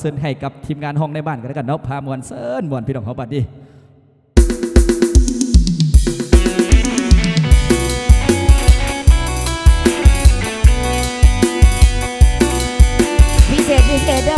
เซินให้กับทีมงานห้องในบ้านกันแล้วกันเนาะพามวนเซินมวนพี่น้องเขาบัดดีพิเศษพิเศษเด้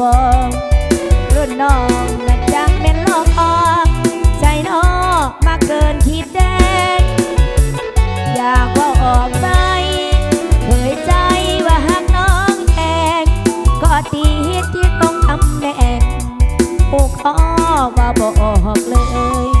บ่รุ่นน้องนั้นจังเป็นลอกใจน้อมาเกินคิดแดงอยากว่าออกไปเผยใจว่าหักน้องแองก็ตีที่ต้องทำแหน่งผูกคอว่าบอกเลย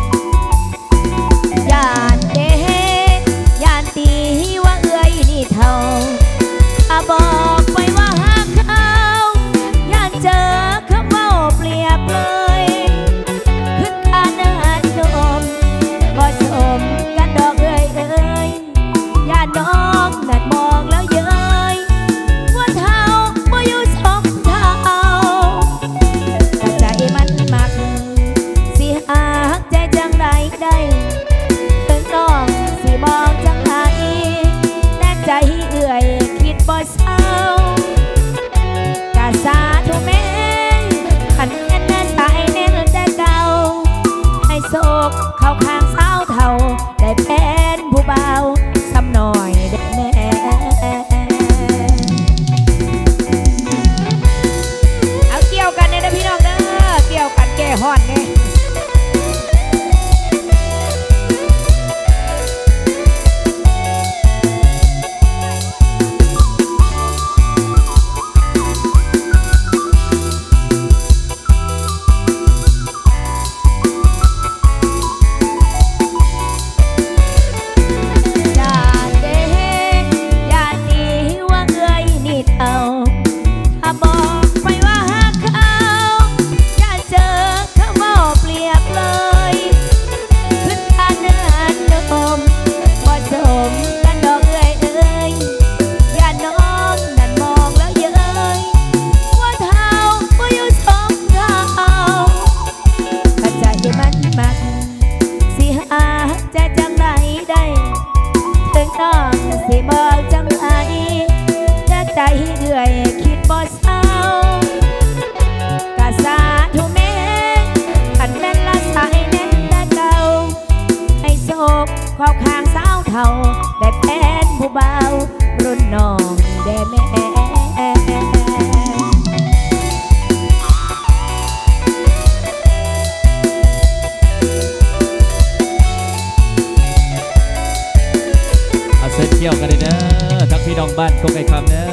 พี่น้องบ้านกงไก่คำเด้อ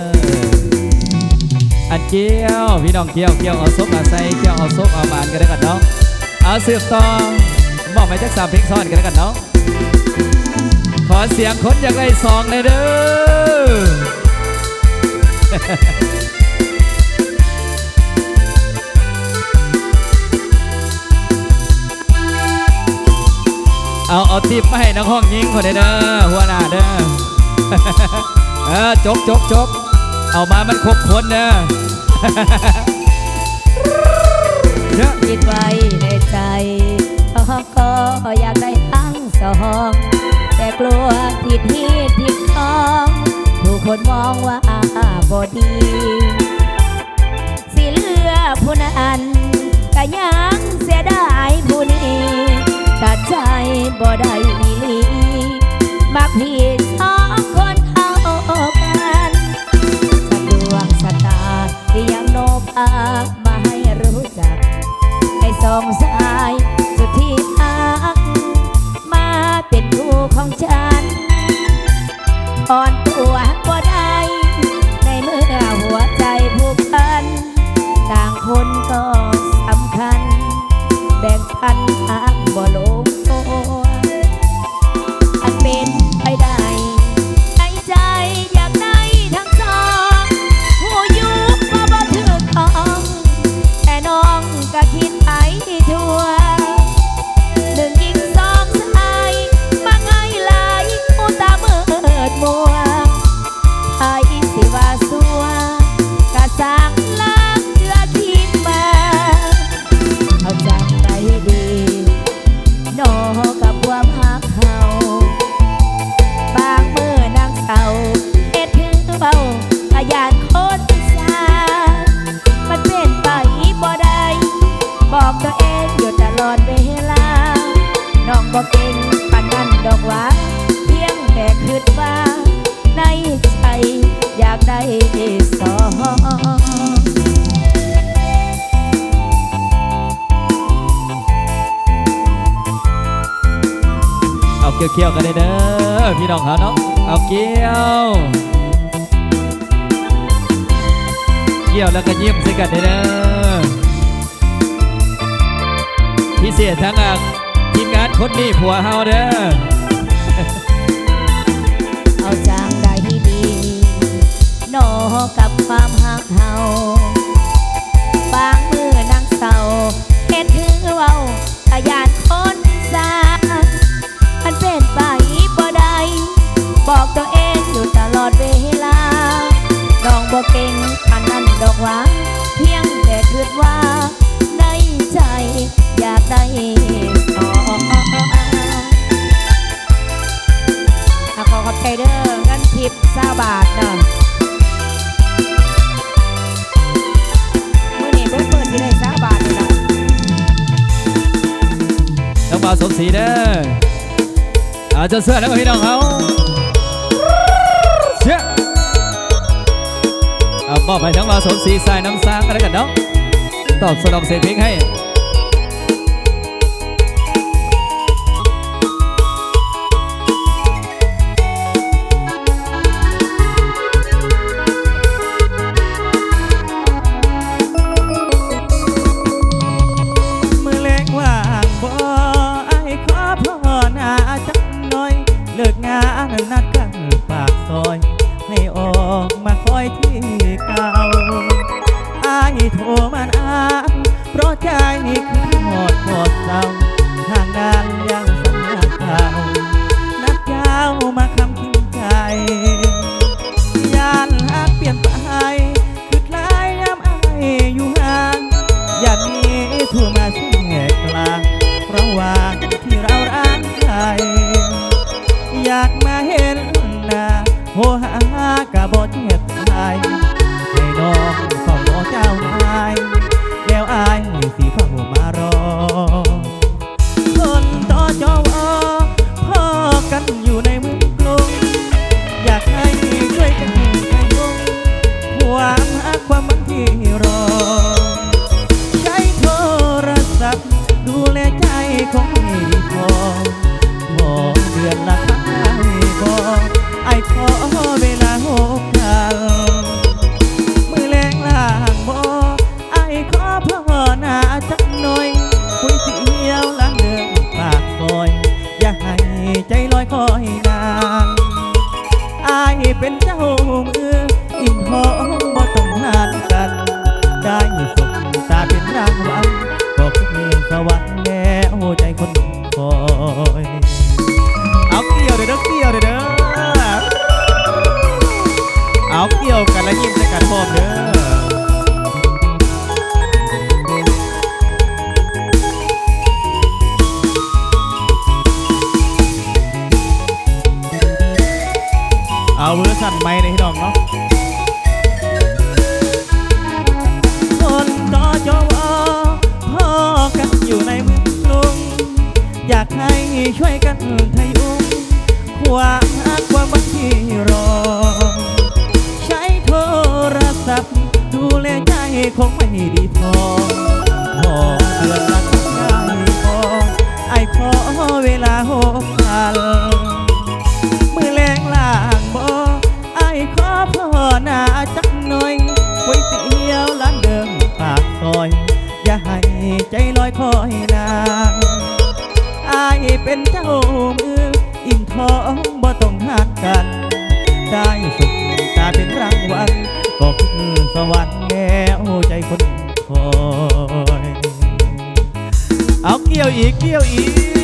อันเกี่ยวพี่น้องเกี่ยวเกี่ยวเอาซบเอาใส่เกี่ยวเอาซบเอาบานกันแล้วกันเนาะเอาเสืบต่อบอกไปจักสามเพลงซ้อนกันแล้วกันเนาะขอเสียงคนอยากได้ซองเลยเด้อเอา เอาทิปมาให้นักห้องยิงคนเด้อหัวหน้าเด้อ เออจบจบจบเอามามันครบคนเด้อเยอะคิดไว้ในใจก็อยากได้ทั้งสอง แต่กลัวผิดที่ผิดของ ผู้คนมองว่าบดี สองสายสุดที่อัก มาเป็นคู่ของฉัน อ่อนตัวบ่ได้ ในเมื่อหัวใจผูกพัน ต่างคนก็สำคัญ แบ่งพัน บอกเก่งปานนั้นดอกว่าเพียงแต่คิดว่า ในใจอยากได้สองเอาเกี่ยวๆกันเลยเด้อพี่น้องเขาเนาะเอาเกี่ยว เกี่ยวแล้วก็ยิ้มส่กันเด้อพิเศษทั้งอะ คนนี้ผัวเฮาเด้อ เอาจางได้ดีโนกับความหักเฮาบางมือนางเศร้าเฮ็ดคือเว้าขยานคนสามันเป็นไปบ่ได้บอกตัวเองอยู่ตลอดเวลาน้องบ่เก่งปานนั้นดอกว่า เพียงแต่คิดว่า ใจ อยากได้สองอะขอขอบใจเด้อเงินทิปซาบาทเนาะมื้อนี้เบิดเปิดที่ได้ซาบาทนี่ล่ะน้องบ่าวสมศรีเด้อเอาเจ้าเสื้อแล้วก็พี่น้องเขาเชี่ยเอามอบให้น้งบ่าวสมศรีใส่น้ำสางกันแล้วกันเนาะตอบสนองเสียงเพลงให้ เอาเวอร์สันไม่ในพี่น้องเนาะคนต่อจอวอพ่อกันอยู่ในเมืองกรุง อยากให้ช่วยกันทะยุงความหักความบังที่รอ ใช้โทรศัพท์ ดูแลใจคงไม่ดีพอพอเดือนละครั้งพอไอ้ขอเวลาหกพัน เอาเกี่ยวอีกเกี่ยวอีก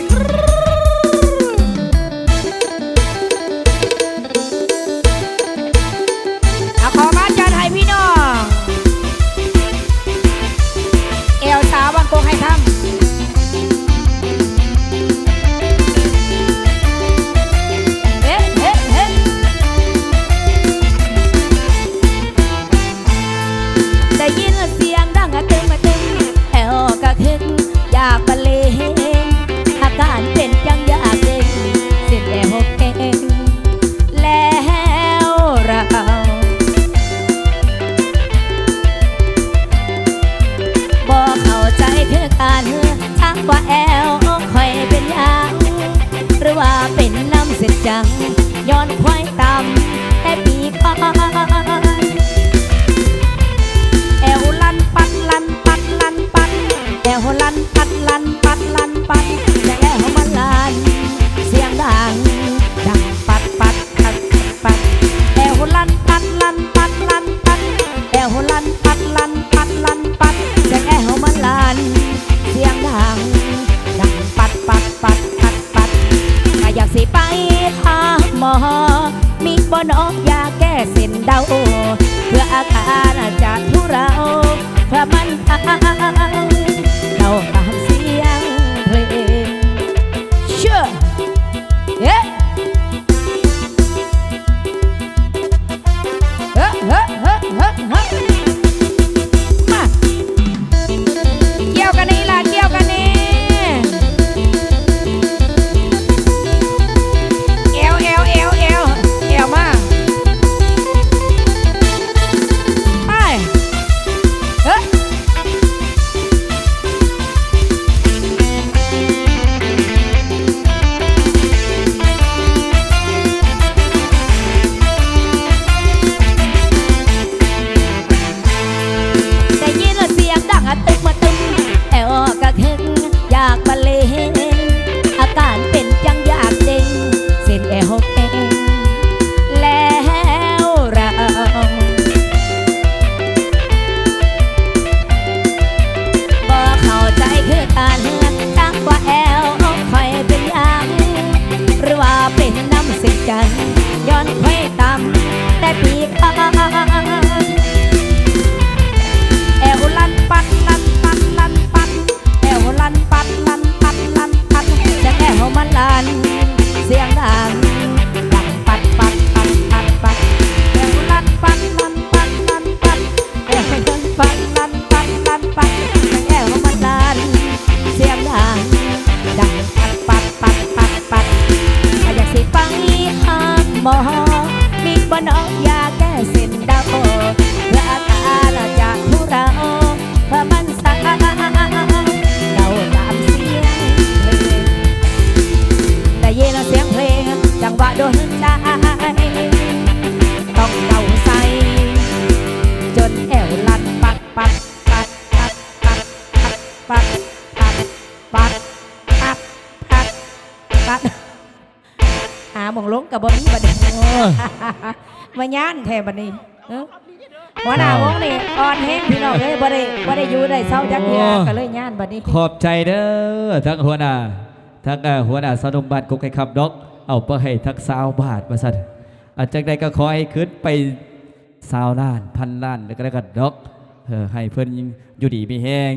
บ่น้องยาแก้เส้นเดา เพื่ออาการจะทุเราเพื่อมันเอาเรา บ่มีบัดนี้มาย่านแทบันนี้หัวหน้าวงนี่อ่อนแห้งพี่น้องเลยบันนี้บันนี้อยู่ในเศร้าจักเทื่อก็เลยย่านบันนี้ขอบใจเด้อทั้งหัวหน้าทั้งหัวหน้าสนมบัตรกุกให้คำบดอกเอาไปให้ทั้งสาวบาทมาสั่นอาจากใดก็ขอให้ขึ้นไปสาวล้านพันล้านแล้วก็ได้กันดอกให้เพื่อนอยู่ดีมีแห้ง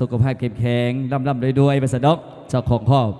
สุขภาพเข้มแข็งร่ำร่ำรวยๆไปสะดอกเจ้าของครอบ